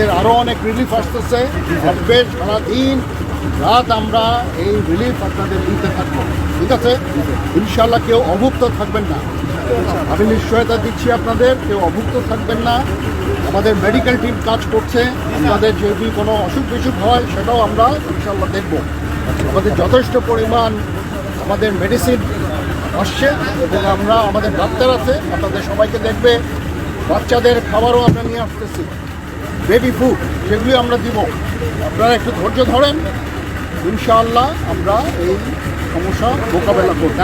আমাদের আরও অনেক রিলিফ আসতেছে আসবে সারাদিন রাত আমরা এই রিলিফ আপনাদের দিতে থাকব। ঠিক আছে? ইনশাল্লাহ কেউ অভুক্ত থাকবেন না। আমি নিশ্চয়তা দিচ্ছি আপনাদের, কেউ অভুক্ত থাকবেন না। আমাদের মেডিকেল টিম কাজ করছে। আপনাদের যদি কোনো অসুখ বিসুখ হয়, সেটাও আমরা ইনশাল্লাহ দেখব। আমাদের যথেষ্ট পরিমাণ আমাদের মেডিসিন আসছে এবং আমরা আমাদের ডাক্তার আছে, আপনাদের সবাইকে দেখবে। বাচ্চাদের খাবারও আমরা নিয়ে আসতেছি। বেবি ফুড সেগুলি আমরা দিব। আপনারা একটু ধৈর্য ধরেন। ইনশাআল্লাহ আমরা এই সমস্যা মোকাবেলা করব।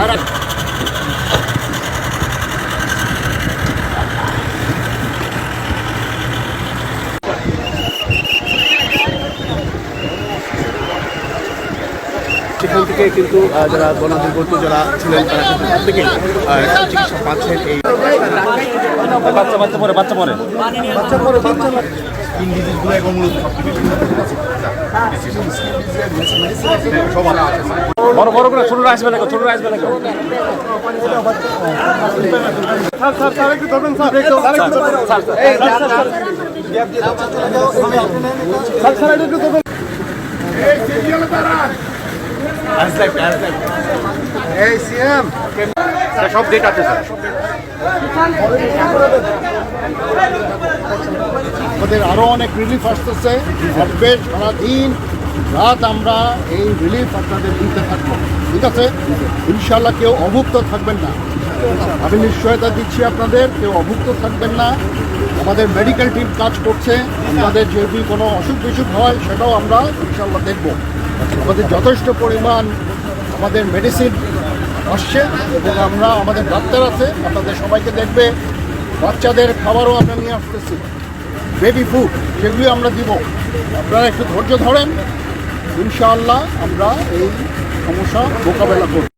সেখান থেকে কিন্তু যারা গণদুর্গত যারা ছিলেন তারা কিন্তু প্রত্যেকে আহ, চিকিৎসা পাচ্ছেন এই বাচ্চা বাচ্চা পরে বাচ্চা পরে ডিজিজগুলো এবং মূলত বড় বড় করে ছোটরা আসবে না ছোটরা আসবে না এই সিএম সব ডেট আছে স্যার আমাদের আরও অনেক রিলিফ আসতেছে। আসবে সারাদিন রাত আমরা এই রিলিফ আপনাদের দিতে থাকব। ঠিক আছে? ইনশাল্লাহ কেউ অভুক্ত থাকবেন না। আমি নিশ্চয়তা দিচ্ছি আপনাদের কেউ অভুক্ত থাকবেন না। আমাদের মেডিকেল টিম কাজ করছে। আপনাদের যদি কোনো অসুখ বিসুখ হয় সেটাও আমরা ইনশাল্লাহ দেখব। আমাদের যথেষ্ট পরিমাণ আমাদের মেডিসিন আসছে এবং আমরা, আমাদের ডাক্তার আছে, আপনাদের সবাইকে দেখবে। বাচ্চাদের খাবারও আমরা নিয়ে আসতেছি। বেবি ফুড সেগুলি আমরা দিব। আপনারা একটু ধৈর্য ধরেন। ইনশাআল্লাহ আমরা এই সমস্যা মোকাবেলা করব।